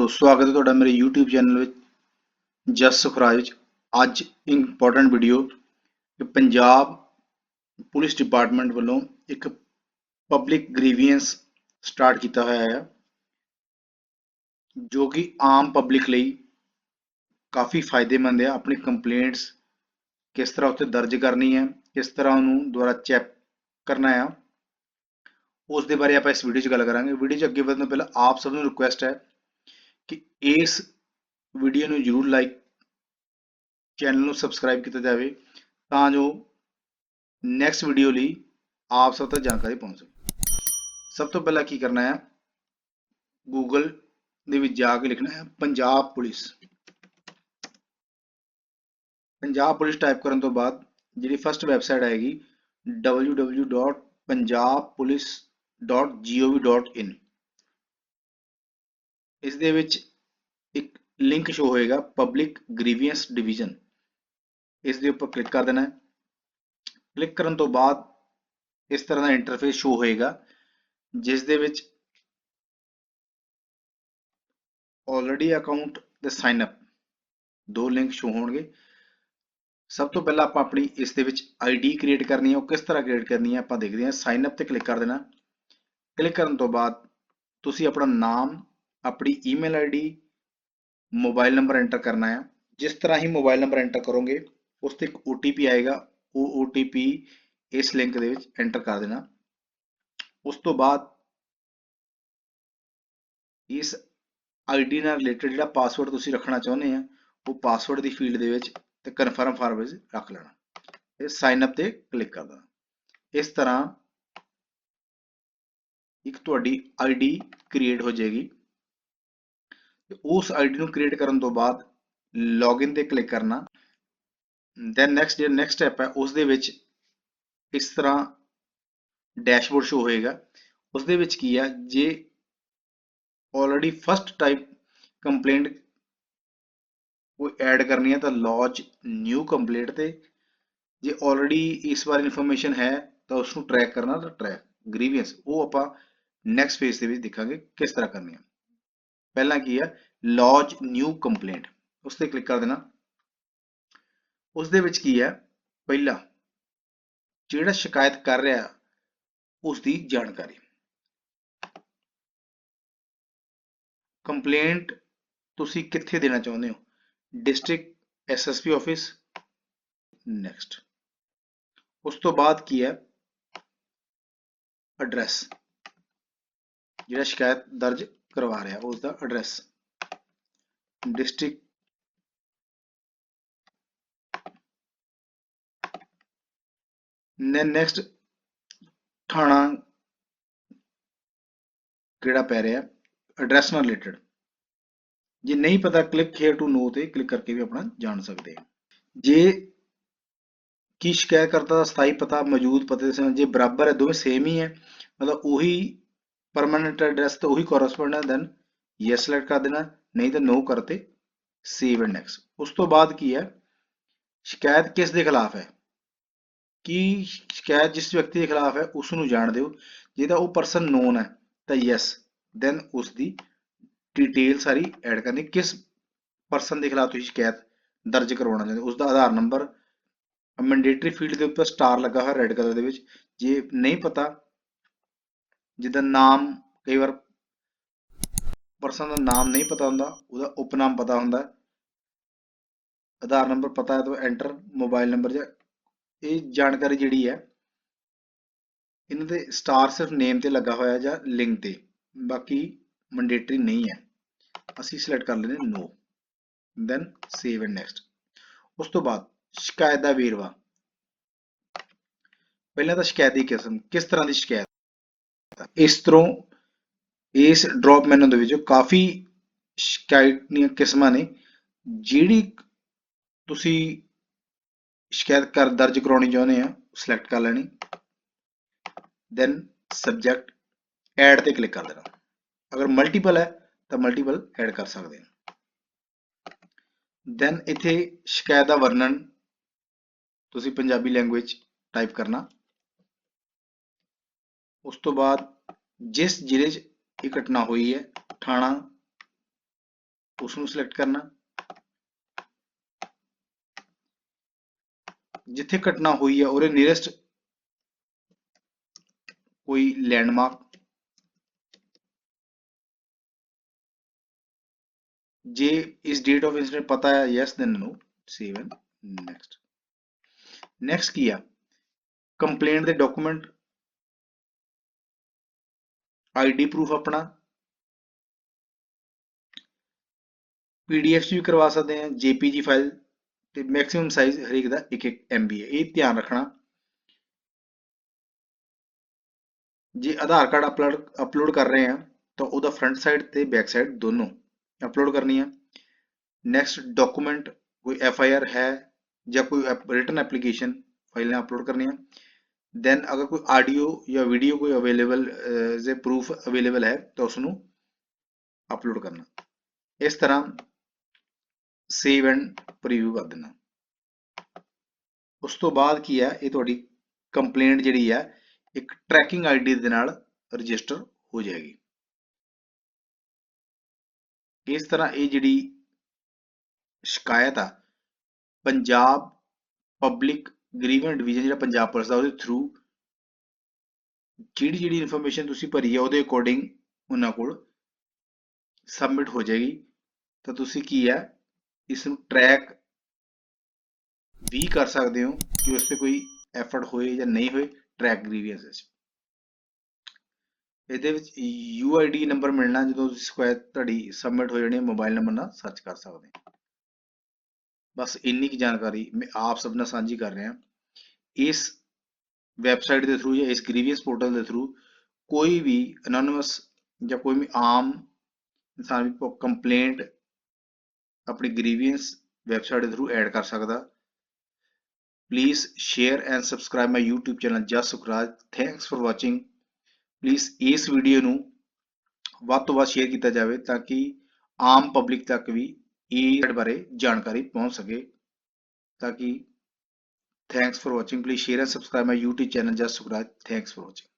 ਦੋਸਤੋ, ਸਵਾਗਤ ਹੈ ਤੁਹਾਡਾ ਮੇਰੇ YouTube ਚੈਨਲ ਵਿੱਚ, ਜਸ ਸੁਖਰਾਜ ਵਿੱਚ। ਅੱਜ ਇੰਪੋਰਟੈਂਟ ਵੀਡੀਓ ਕਿ ਪੰਜਾਬ ਪੁਲਿਸ ਡਿਪਾਰਟਮੈਂਟ ਵੱਲੋਂ ਇੱਕ ਪਬਲਿਕ ਗ੍ਰੀਵੀਅੰਸ ਸਟਾਰਟ ਕੀਤਾ ਹੋਇਆ ਹੈ, ਜੋ ਕਿ ਆਮ ਪਬਲਿਕ ਲਈ ਕਾਫੀ ਫਾਇਦੇਮੰਦ ਹੈ। ਆਪਣੀ ਕੰਪਲੇਂਟਸ ਕਿਸ ਤਰ੍ਹਾਂ ਉੱਤੇ ਦਰਜ ਕਰਨੀ ਹੈ, ਕਿਸ ਤਰ੍ਹਾਂ ਉਹਨੂੰ ਦੁਬਾਰਾ ਚੈੱਕ ਕਰਨਾ ਹੈ, ਉਸ ਦੇ ਬਾਰੇ ਆਪਾਂ ਇਸ ਵੀਡੀਓ 'ਚ ਗੱਲ ਕਰਾਂਗੇ। ਵੀਡੀਓ 'ਚ ਅੱਗੇ ਵਧਣ ਤੋਂ ਪਹਿਲਾਂ ਆਪ ਸਭ ਨੂੰ ਰਿਕੁਐਸਟ ਹੈ ਕਿ ਇਸ ਵੀਡੀਓ ਨੂੰ ਜਰੂਰ ਲਾਈਕ ਚੈਨਲ ਨੂੰ ਸਬਸਕ੍ਰਾਈਬ ਕੀਤਾ ਜਾਵੇ ਤਾਂ ਜੋ ਨੈਕਸਟ ਵੀਡੀਓ ਲਈ ਆਪ ਸਭ ਤੱਕ ਜਾਣਕਾਰੀ ਪਹੁੰਚ ਸਕੇ। ਸਭ ਤੋਂ ਪਹਿਲਾਂ ਕੀ ਕਰਨਾ ਹੈ? ਗੂਗਲ ਦੇ ਵਿੱਚ ਜਾ ਕੇ ਲਿਖਣਾ ਹੈ Punjab police. Punjab police type ਕਰਨ ਤੋਂ ਬਾਅਦ ਜਿਹੜੀ ਫਸਟ ਵੈਬਸਾਈਟ ਆਏਗੀ www.punjabpolice.gov.in ਇਸ ਦੇ ਵਿੱਚ ਇੱਕ ਲਿੰਕ ਸ਼ੋ ਹੋਏਗਾ ਪਬਲਿਕ ਗ੍ਰੀਵੀਅੰਸ ਡਿਵੀਜ਼ਨ ਇਸ ਦੇ ਉੱਪਰ ਕਲਿੱਕ ਕਰ ਦੇਣਾ ਹੈ। ਕਲਿੱਕ ਕਰਨ ਤੋਂ ਬਾਅਦ ਇਸ ਤਰ੍ਹਾਂ ਦਾ ਇੰਟਰਫੇਸ ਸ਼ੋ ਹੋਏਗਾ, ਜਿਸ ਦੇ ਵਿੱਚ ਆਲਰੇਡੀ ਅਕਾਊਂਟ ਤੇ ਸਾਈਨ ਅਪ ਦੋ ਲਿੰਕ ਸ਼ੋ ਹੋਣਗੇ। ਸਭ ਤੋਂ ਪਹਿਲਾਂ ਆਪਾਂ ਆਪਣੀ ਇਸ ਦੇ ਵਿੱਚ ਆਈਡੀ ਕ੍ਰੀਏਟ ਕਰਨੀ ਹੈ, ਉਹ ਕਿਸ ਤਰ੍ਹਾਂ ਕ੍ਰੀਏਟ ਕਰਨੀ ਹੈ ਆਪਾਂ ਦੇਖਦੇ ਹਾਂ। ਸਾਈਨ ਅਪ ਤੇ ਕਲਿੱਕ ਕਰ ਦੇਣਾ। ਕਲਿੱਕ ਕਰਨ ਤੋਂ ਬਾਅਦ ਤੁਸੀਂ ਆਪਣਾ ਨਾਮ ਆਪਣੀ email ID mobile number enter ਕਰਨਾ ਹੈ ਜਿਸ ਤਰ੍ਹਾਂ ਹੀ ਮੋਬਾਈਲ ਨੰਬਰ ਐਂਟਰ ਕਰੋਗੇ ਉਸ ਤੇ ਇੱਕ OTP ਆਏਗਾ। ਉਹ OTP ਇਸ ਲਿੰਕ ਦੇ ਵਿੱਚ ਐਂਟਰ ਕਰ ਦੇਣਾ। ਉਸ ਤੋਂ ਬਾਅਦ ਇਸ ਆਈਡੀ ਨਾਲ ਰਿਲੇਟਡ ਜਿਹੜਾ ਪਾਸਵਰਡ ਤੁਸੀਂ ਰੱਖਣਾ ਚਾਹੁੰਦੇ ਆ, ਉਹ ਪਾਸਵਰਡ ਦੀ ਫੀਲਡ ਦੇ ਵਿੱਚ ਤੇ ਕਨਫਰਮ ਫਾਰਮ ਵਿੱਚ ਰੱਖ ਲੈਣਾ। ਤੇ ਸਾਈਨ ਅਪ ਤੇ ਕਲਿੱਕ ਕਰ ਦੇਣਾ। ਇਸ ਤਰ੍ਹਾਂ ਇੱਕ ਤੁਹਾਡੀ ਆਈਡੀ ਕ੍ਰੀਏਟ ਹੋ ਜਾਏਗੀ। ਉਸ ਆਈਡੀ ਨੂੰ ਕ੍ਰੀਏਟ ਕਰਨ ਤੋਂ ਬਾਅਦ ਲੌਗਇਨ ਤੇ ਕਲਿੱਕ ਕਰਨਾ। ਦੈਨ ਨੈਕਸਟ ਜਿਹੜਾ ਨੈਕਸਟ ਸਟੈਪ ਹੈ ਉਸ ਦੇ ਵਿੱਚ ਇਸ ਤਰ੍ਹਾਂ ਡੈਸ਼ਬੋਰਡ ਸ਼ੋ ਹੋਏਗਾ। ਉਸ ਦੇ ਵਿੱਚ ਕੀ ਆ ਜੇ ਆਲਰੇਡੀ ਫਸਟ ਟਾਈਪ ਕੰਪਲੇਂਟ ਕੋਈ ਐਡ ਕਰਨੀ ਹੈ, ਤਾਂ ਲੌਜ ਨਿਊ ਕੰਪਲੇਂਟ ਤੇ। ਜੇ ਆਲਰੇਡੀ ਇਸ ਬਾਰੇ ਇਨਫੋਰਮੇਸ਼ਨ ਹੈ, ਤਾਂ ਉਸ ਨੂੰ ਟਰੈਕ ਕਰਨਾ, ਤਾਂ ਟਰੈਕ ਗ੍ਰੀਵੀਅੰਸ ਉਹ ਆਪਾਂ ਨੈਕਸਟ ਫੇਸ ਦੇ ਵਿੱਚ ਦੇਖਾਂਗੇ ਕਿਸ ਤਰ੍ਹਾਂ ਕਰਨੀ ਹੈ। ਪਹਿਲਾਂ ਕੀ ਹੈ ਲੌਜ ਨਿਊ ਕੰਪਲੇਂਟ। ਉਸ ਤੇ ਕਲਿੱਕ ਕਰ ਦੇਣਾ। ਉਸ ਦੇ ਵਿੱਚ ਕੀ ਹੈ ਪਹਿਲਾ ਜਿਹੜਾ ਸ਼ਿਕਾਇਤ ਕਰ ਰਿਹਾ ਉਸ ਦੀ ਜਾਣਕਾਰੀ। ਕੰਪਲੇਂਟ ਤੁਸੀਂ ਕਿੱਥੇ ਦੇਣਾ ਚਾਹੁੰਦੇ ਹੋ? District SSP office? ਨੈਕਸਟ। ਉਸ ਤੋਂ ਬਾਅਦ ਕੀ ਹੈ ਐਡਰੈਸ। ਜਿਹੜਾ ਸ਼ਿਕਾਇਤ ਦਰਜ ਕਰਵਾ ਰਿਹਾ ਉਸ ਦਾ ਐਡਰੈਸ ਡਿਸਟ੍ਰਿਕਟ ਨੈਕਸਟ ਥਾਣਾ ਕਿਹੜਾ ਪੈ ਰਿਹਾ? ਐਡਰੈਸ ਨਾਲ ਰਿਲੇਟਡ ਜੇ ਨਹੀਂ ਪਤਾ ਕਲਿੱਕ ਹੇਅਰ ਟੂ ਨੋ ਤੇ ਕਲਿੱਕ ਕਰਕੇ ਵੀ ਆਪਣਾ ਜਾਣ ਸਕਦੇ ਆ। ਜੇ ਕੀ ਸ਼ਿਕਾਇਤ ਕਰਤਾ ਦਾ ਸਥਾਈ ਪਤਾ ਮੌਜੂਦ ਪਤੇ ਦੇ ਜੇ ਬਰਾਬਰ ਹੈ, ਦੋਵੇਂ ਸੇਮ ਹੀ ਹੈ, ਮਤਲਬ ਉਹੀ ਪਰਮਨੈਂਟ ਐਡਰੈਸ ਤੇ ਉਹੀ ਕੋਰਸਪੋਂਡ ਹੈ ਦੈਨ ਯੈਸ ਸਿਲੈਕਟ ਕਰ ਦੇਣਾ, ਨਹੀਂ ਤਾਂ ਨੋ ਕਰਤੇ ਸੇਵ ਐਂਡ ਉਸ ਤੋਂ ਬਾਅਦ ਕੀ ਹੈ? ਸ਼ਿਕਾਇਤ ਕਿਸ ਦੇ ਖਿਲਾਫ ਹੈ? ਕੀ ਸ਼ਿਕਾਇਤ ਜਿਸ ਵਿਅਕਤੀ ਦੇ ਖਿਲਾਫ ਹੈ, ਉਸ ਨੂੰ ਜਾਣ ਦਿਓ ਜੇ ਤਾਂ ਉਹ ਪਰਸਨ ਨੋਨ ਹੈ, ਤਾਂ ਯੈਸ ਦੈਨ ਉਸ ਦੀ ਡਿਟੇਲ ਸਾਰੀ ਐਡ ਕਰਨੀ, ਕਿਸ ਪਰਸਨ ਦੇ ਖਿਲਾਫ ਤੁਸੀਂ ਸ਼ਿਕਾਇਤ ਦਰਜ ਕਰਵਾਉਣਾ ਚਾਹੁੰਦੇ ਉਸ ਦਾ ਆਧਾਰ ਨੰਬਰ ਮੈਂਡੇਟਰੀ ਫੀਲਡ ਦੇ ਉੱਪਰ ਸਟਾਰ ਲੱਗਾ ਹੋਇਆ ਰੈੱਡ ਕਲਰ ਦੇ ਵਿੱਚ, ਜੇ ਨਹੀਂ ਪਤਾ ਜਿੱਦਾਂ ਨਾਮ, ਕਈ ਵਾਰ ਪਰਸਨ ਦਾ ਨਾਮ ਨਹੀਂ ਪਤਾ ਹੁੰਦਾ, ਉਹਦਾ ਉਪਨਾਮ ਪਤਾ ਹੁੰਦਾ ਆਧਾਰ ਨੰਬਰ ਪਤਾ ਹੈ ਤਾਂ ਐਂਟਰ ਮੋਬਾਈਲ ਨੰਬਰ ਜਾਂ ਇਹ ਜਾਣਕਾਰੀ ਜਿਹੜੀ ਹੈ, ਇਹਨਾਂ ਦੇ ਸਟਾਰ ਸਿਰਫ ਨੇਮ ਤੇ ਲੱਗਾ ਹੋਇਆ ਜਾਂ ਲਿੰਕ ਤੇ, ਬਾਕੀ ਮੈਂਡੇਟਰੀ ਨਹੀਂ ਹੈ। ਅਸੀਂ ਸਿਲੈਕਟ ਕਰ ਲੈਂਦੇ no then save and next ਉਸ ਤੋਂ ਬਾਅਦ ਸ਼ਿਕਾਇਤ ਦਾ ਵੇਰਵਾ। ਪਹਿਲਾਂ ਤਾਂ ਸ਼ਿਕਾਇਤ ਦੀ ਕਿਸਮ, ਕਿਸ ਤਰ੍ਹਾਂ ਦੀ ਸ਼ਿਕਾਇਤ? ਇਸ ਤਰ੍ਹਾਂ ਇਸ ਡ੍ਰੌਪ ਮੈਨੂ ਦੇ ਵਿੱਚ ਕਾਫੀ ਸ਼ਿਕਾਇਤ ਦੀਆਂ ਕਿਸਮਾਂ ਨੇ, ਜਿਹੜੀ ਤੁਸੀਂ ਸ਼ਿਕਾਇਤ ਕਰ ਦਰਜ ਕਰਾਉਣੀ ਚਾਹੁੰਦੇ ਆ ਸਿਲੈਕਟ ਕਰ ਲੈਣੀ। ਦੈਨ ਸਬਜੈਕਟ ਐਡ ਤੇ ਕਲਿੱਕ ਕਰ ਦੇਣਾ। ਅਗਰ ਮਲਟੀਪਲ ਹੈ, ਤਾਂ ਮਲਟੀਪਲ ਐਡ ਕਰ ਸਕਦੇ ਹਾਂ ਦੈਨ ਇੱਥੇ ਸ਼ਿਕਾਇਤ ਦਾ ਵਰਣਨ ਤੁਸੀਂ ਪੰਜਾਬੀ ਲੈਂਗੁਏਜ ਟਾਈਪ ਕਰਨਾ। ਉਸ ਤੋਂ ਬਾਅਦ ਜਿਸ ਜ਼ਿਲ੍ਹੇ 'ਚ ਇਹ ਘਟਨਾ ਹੋਈ ਹੈ ਥਾਣਾ ਉਸ ਨੂੰ ਸਿਲੈਕਟ ਕਰਨਾ ਜਿੱਥੇ ਘਟਨਾ ਹੋਈ ਹੈ ਉਹਦੇ ਨੀਅਰੈਸਟ ਕੋਈ ਲੈਂਡਮਾਰਕ ਜੇ ਇਸ ਡੇਟ ਆਫ ਇਨਸੀਡੈਂਟ ਪਤਾ ਹੈ yes then no save and next next ਕੀ ਆ ਕੰਪਲੇਂਟ ਦੇ ਡਾਕੂਮੈਂਟ ਆਈਡੀ ਪ੍ਰੂਫ ਆਪਣਾ। ਪੀਡੀਐਫ ਚ ਵੀ ਕਰਵਾ ਸਕਦੇ ਹਾਂ ਜੇਪੀਜੀ ਫਾਈਲ ਤੇ ਮੈਕਸਿਮਮ ਸਾਈਜ਼ ਹਰੇਕ ਦਾ 1 1 MB ਹੈ, ਇਹ ਧਿਆਨ ਰੱਖਣਾ। ਜੇ ਆਧਾਰ ਕਾਰਡ ਅਪਲੋਡ ਅਪਲੋਡ ਕਰ ਰਹੇ ਹਾਂ, ਤਾਂ ਉਹਦਾ ਫਰੰਟ ਸਾਈਡ ਤੇ ਬੈਕ ਸਾਈਡ ਦੋਨੋਂ ਅਪਲੋਡ ਕਰਨੀ ਹੈ ਨੈਕਸਟ ਡਾਕੂਮੈਂਟ ਕੋਈ ਐਫ ਆਈ ਆਰ ਹੈ ਜਾਂ ਕੋਈ ਰਿਟਨ ਐਪਲੀਕੇਸ਼ਨ ਫਾਈਲਾਂ ਅਪਲੋਡ ਕਰਨੀਆਂ ਦੈਨ ਅਗਰ ਕੋਈ ਆਡੀਓ ਜਾਂ ਵੀਡੀਓ ਕੋਈ ਅਵੇਲੇਬਲ ਜੇ ਪ੍ਰੂਫ ਅਵੇਲੇਬਲ ਹੈ ਤਾਂ ਉਸ ਨੂੰ ਅਪਲੋਡ ਕਰਨਾ ਇਸ ਤਰ੍ਹਾਂ ਸੇਵ ਐਂਡ ਪ੍ਰੀਵਿਊ ਕਰ ਦੇਣਾ ਉਸ ਤੋਂ ਬਾਅਦ ਕੀ ਹੈ ਇਹ ਤੁਹਾਡੀ ਕੰਪਲੇਂਟ ਜਿਹੜੀ ਹੈ ਇੱਕ ਟਰੈਕਿੰਗ ਆਈਡੀ ਦੇ ਨਾਲ ਰਜਿਸਟਰ ਹੋ ਜਾਏਗੀ ਇਸ ਤਰ੍ਹਾਂ ਇਹ ਜਿਹੜੀ ਸ਼ਿਕਾਇਤ ਆ ਪੰਜਾਬ ਪਬਲਿਕ ਗ੍ਰੀਵੈਂਸ ਡਿਵੀਜ਼ਨ ਜਿਹੜਾ ਪੰਜਾਬ ਪੁਲਿਸ ਦਾ ਉਹਦੇ ਥਰੂ ਜਿਹੜੀ ਜਿਹੜੀ ਇਨਫੋਰਮੇਸ਼ਨ ਤੁਸੀਂ ਭਰੀ ਹੈ ਉਹਦੇ ਅਕੋਰਡਿੰਗ ਉਹਨਾਂ ਕੋਲ ਸਬਮਿਟ ਹੋ ਜਾਏਗੀ। ਤਾਂ ਤੁਸੀਂ ਕੀ ਹੈ ਇਸ ਨੂੰ ਟਰੈਕ ਵੀ ਕਰ ਸਕਦੇ ਹੋ ਕਿ ਉਸ ਤੇ ਕੋਈ ਐਫਰਟ ਹੋਏ ਜਾਂ ਨਹੀਂ ਹੋਏ ਟਰੈਕ ਗ੍ਰੀਵੈਂਸ ਵਿੱਚ। ਇਹਦੇ ਵਿੱਚ UID ਨੰਬਰ ਮਿਲਣਾ ਜਦੋਂ ਤੁਸੀਂ ਸ਼ਿਕਾਇਤ ਤੁਹਾਡੀ ਸਬਮਿਟ ਹੋ ਜਾਣੀ ਹੈ ਮੋਬਾਈਲ ਨੰਬਰ ਨਾਲ ਸਰਚ ਕਰ ਸਕਦੇ ਹੋ। ਬਸ ਇੰਨੀ ਕੀ ਜਾਣਕਾਰੀ ਮੈਂ ਆਪ ਸਭ ਨਾਲ ਸਾਂਝੀ ਕਰ ਰਿਹਾ। ਇਸ ਵੈਬਸਾਈਟ ਦੇ ਥਰੂ ਜਾਂ ਇਸ ਗ੍ਰੀਵੀਅਸ ਪੋਰਟਲ ਦੇ ਥਰੂ ਕੋਈ ਵੀ ਅਨੋਨਿਮਸ ਜਾਂ ਕੋਈ ਵੀ ਆਮ ਇਨਸਾਨ ਵੀ ਕੰਪਲੇਂਟ ਆਪਣੀ ਗ੍ਰੀਵੀਅਸ ਵੈਬਸਾਈਟ ਦੇ ਥਰੂ ਐਡ ਕਰ ਸਕਦਾ। Please share and subscribe my YouTube channel Jas Sukhraj. Thanks for watching please ਇਸ ਵੀਡੀਓ ਨੂੰ ਵੱਧ ਤੋਂ ਵੱਧ ਸ਼ੇਅਰ ਕੀਤਾ ਜਾਵੇ ਤਾਂ ਕਿ ਆਮ ਪਬਲਿਕ ਤੱਕ ਵੀ ਇਹ ਬਾਰੇ ਜਾਣਕਾਰੀ ਪਹੁੰਚ ਸਕੇ। ਤਾਂ ਕਿ thanks for watching please share and subscribe my YouTube channel Jas Sukhraj thanks for watching